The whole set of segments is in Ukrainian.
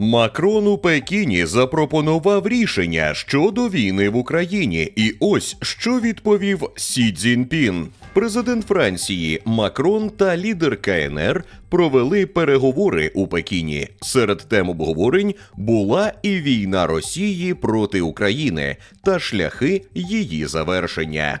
Макрон у Пекіні запропонував рішення щодо війни в Україні, і ось що відповів Сі Цзіньпін. Президент Франції Макрон та лідер КНР провели переговори у Пекіні. Серед тем обговорень була і війна Росії проти України та шляхи її завершення.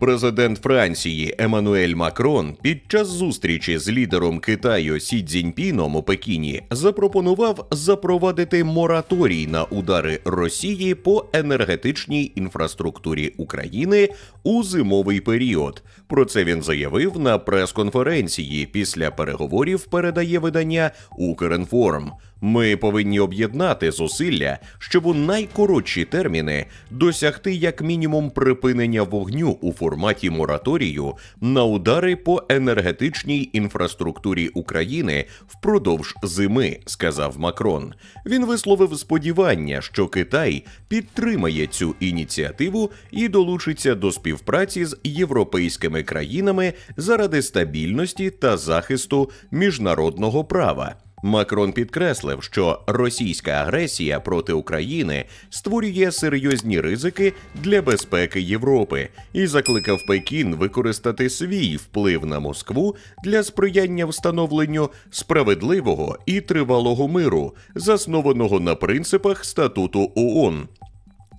Президент Франції Еммануель Макрон під час зустрічі з лідером Китаю Сі Цзіньпіном у Пекіні запропонував запровадити мораторій на удари Росії по енергетичній інфраструктурі України у зимовий період. Про це він заявив на прес-конференції після переговорів. Передає видання Укрінформ. Ми повинні об'єднати зусилля, щоб у найкоротші терміни досягти як мінімум припинення вогню у форматі мораторію на удари по енергетичній інфраструктурі України впродовж зими, сказав Макрон. Він висловив сподівання, що Китай підтримає цю ініціативу і долучиться до співпраці з європейськими країнами заради стабільності та захисту міжнародного права. Макрон підкреслив, що російська агресія проти України створює серйозні ризики для безпеки Європи і закликав Пекін використати свій вплив на Москву для сприяння встановленню справедливого і тривалого миру, заснованого на принципах статуту ООН.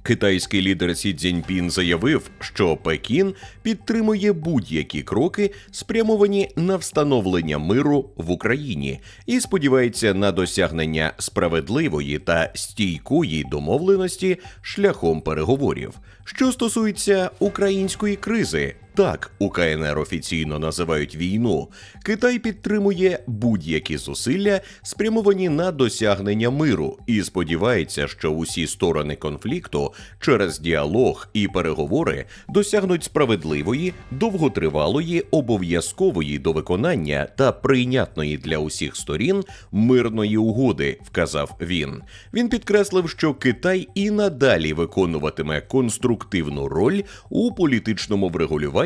Китайський лідер Сі Цзіньпін заявив, що Пекін підтримує будь-які кроки, спрямовані на встановлення миру в Україні, і сподівається на досягнення справедливої та стійкої домовленості шляхом переговорів. Що стосується української кризи, так у КНР офіційно називають війну. Китай підтримує будь-які зусилля, спрямовані на досягнення миру, і сподівається, що усі сторони конфлікту через діалог і переговори досягнуть справедливої, довготривалої, обов'язкової до виконання та прийнятної для усіх сторін мирної угоди, вказав він. Він підкреслив, що Китай і надалі виконуватиме конструктивну роль у політичному врегулюванні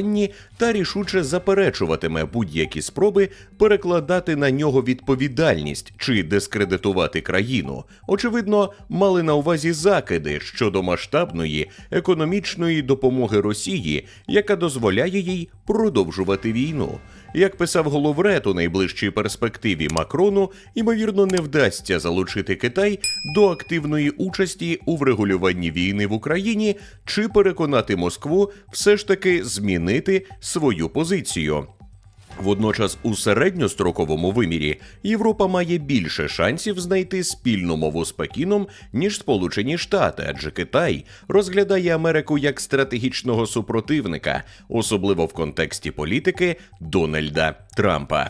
та рішуче заперечуватиме будь-які спроби перекладати на нього відповідальність чи дискредитувати країну. Очевидно, мали на увазі закиди щодо масштабної економічної допомоги Росії, яка дозволяє їй продовжувати війну. Як писав головред у найближчій перспективі Макрону, ймовірно, не вдасться залучити Китай до активної участі у врегулюванні війни в Україні чи переконати Москву все ж таки змінити свою позицію. Водночас, у середньостроковому вимірі Європа має більше шансів знайти спільну мову з Пекіном, ніж Сполучені Штати, адже Китай розглядає Америку як стратегічного супротивника, особливо в контексті політики Дональда Трампа.